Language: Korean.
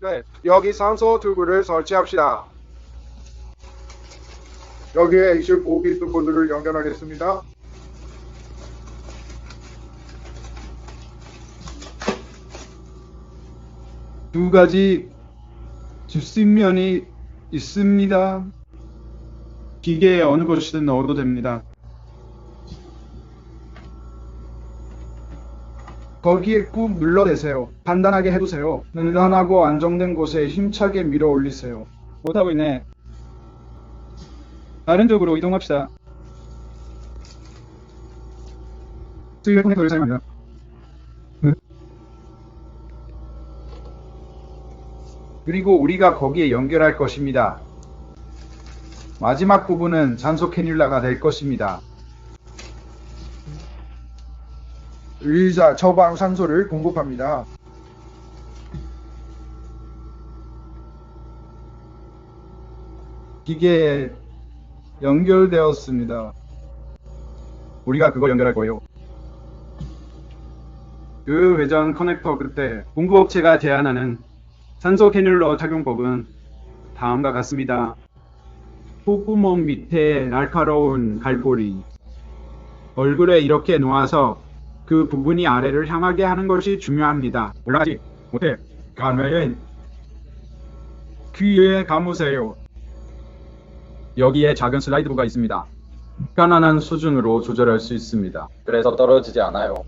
네, 여기 산소 튜브를 설치합시다. 여기에 25비트 코드를 연결하겠습니다. 두 가지 주심면이 있습니다. 기계에 어느 곳이든 넣어도 됩니다. 거기에 꾹 눌러대세요. 단단하게 해두세요. 능선하고 안정된 곳에 힘차게 밀어 올리세요. 못하고 있네. 다른 쪽으로 이동합시다. 수위를 통해 사용합니다. 그리고 우리가 거기에 연결할 것입니다. 마지막 부분은 산소 캐뉼라가 될 것입니다. 의자 처방 산소를 공급합니다. 기계에 연결되었습니다. 우리가 그거 연결할 거예요. 그 회전 커넥터 그때 공구업체가 제안하는 산소 캐뉼러 착용법은 다음과 같습니다. 콧구멍 밑에 날카로운 갈고리 얼굴에 이렇게 놓아서 그 부분이 아래를 향하게 하는 것이 중요합니다. 올라가지 못해 가면 귀에 감으세요. 여기에 작은 슬라이드가 있습니다. 편안한 수준으로 조절할 수 있습니다. 그래서 떨어지지 않아요.